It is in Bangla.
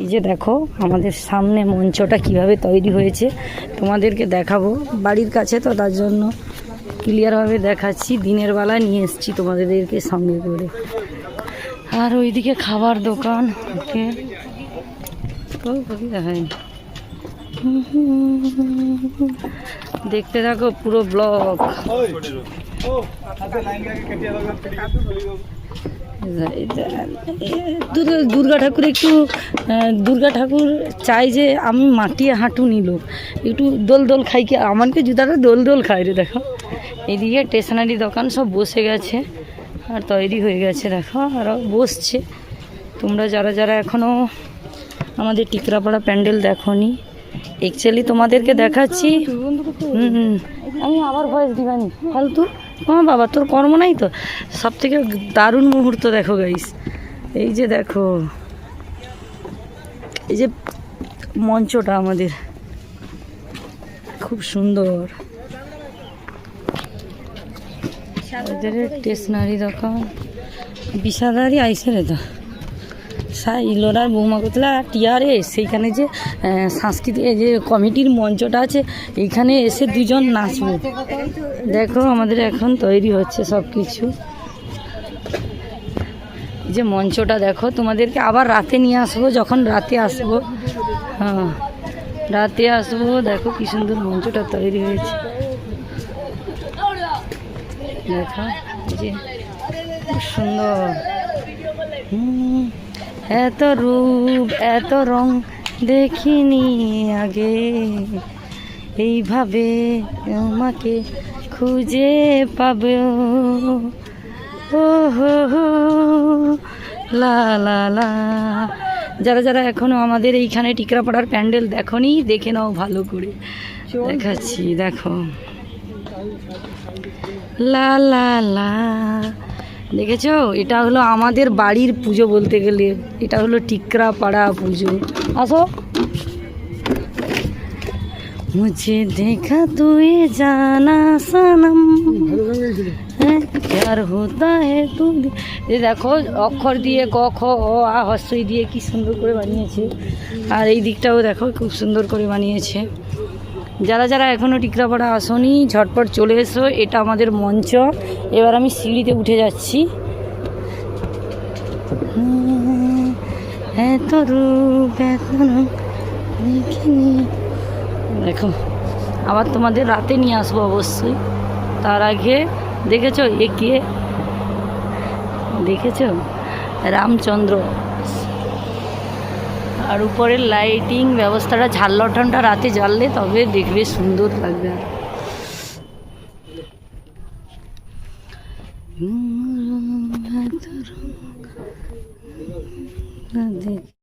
এই যে দেখো, আমাদের সামনে মঞ্চটা কীভাবে তৈরি হয়েছে, তোমাদেরকে দেখাবো। বাড়ির কাছে তো তার জন্য ক্লিয়ারভাবে দেখাচ্ছি, দিনের বেলা নিয়ে এসেছি তোমাদেরকে সঙ্গে করে। আর ওইদিকে খাবার দোকান দেখায় দেখতে থাকো পুরো ব্লগ দুর্গা ঠাকুর একটু দুর্গা ঠাকুর চাই যে আমি মাটি হাঁটু নিল একটু দোল দোল খাই কি? আমাকে জুতাটা দোল দোল খাই রে দেখো। এদিকে স্টেশনারি দোকান সব বসে গেছে আর তৈরি হয়ে গেছে দেখো আরও বসছে। তোমরা যারা যারা এখনও আমাদের টিকরাপাড়া প্যান্ডেল দেখো নি অ্যাকচুয়ালি তোমাদেরকে দেখাচ্ছি। হুম হুম। আমি আবার ভয়েস দিবানি। ফালতু। হ্যাঁ বাবা, তোর কর্ম নাই তো? সব থেকে দারুণ মুহূর্ত দেখো গাইস এই যে দেখো, এই যে মঞ্চটা আমাদের। খুব সুন্দর। স্টেশনারি দোকান বিষাদারি আইসে রে তো। ইলোরার বৌমা কোতলা টিয়ারে সেইখানে যে সাংস্কৃতিক যে কমিটির মঞ্চটা আছে এইখানে এসে দুজন নাচবো। দেখো আমাদের এখন তৈরি হচ্ছে সব কিছু যে মঞ্চটা দেখো তোমাদেরকে আবার রাতে নিয়ে আসব যখন রাতে আসব। হ্যাঁ রাতে আসব দেখো কি সুন্দর মঞ্চটা তৈরি হয়েছে। দেখো যে সুন্দর। হুম, এত রূপ এত রং দেখিনি আগে। এইভাবে আমাকে খুঁজে পাবে। ও হো লা লা লা। যারা যারা এখনও আমাদের এইখানে টিকরাপাড়ার প্যান্ডেল দেখনি দেখে নাও ভালো করে। দেখাচ্ছি দেখো। লা লা লা। দেখেছ? এটা হলো আমাদের বাড়ির পুজো বলতে গেলে। এটা হলো টিকরা পাড়া পুজো। আসো। মুঝে দেখা তুই জানা সনম। হ্যাঁ হোতা হে তু এই দেখো, অক্ষর দিয়ে ক, খ, অ, আ হস্যই দিয়ে কি সুন্দর করে বানিয়েছে। আর এই দিকটাও দেখো, খুব সুন্দর করে বানিয়েছে। যারা যারা এখনও টিকরাপাড়া আসনি, ঝটপট চলে এসো, এটা আমাদের মঞ্চ। এবার আমি সিঁড়িতে উঠে যাচ্ছি। দেখো, আবার তোমাদের রাতে নিয়ে আসব অবশ্যই। তার আগে, দেখেছ এ কে? দেখেছ? রামচন্দ্র। আর উপরে লাইটিং ব্যবস্থাটা ঝাল্লটনটা রাতে জ্বাললে তবে দেখবে সুন্দর লাগবে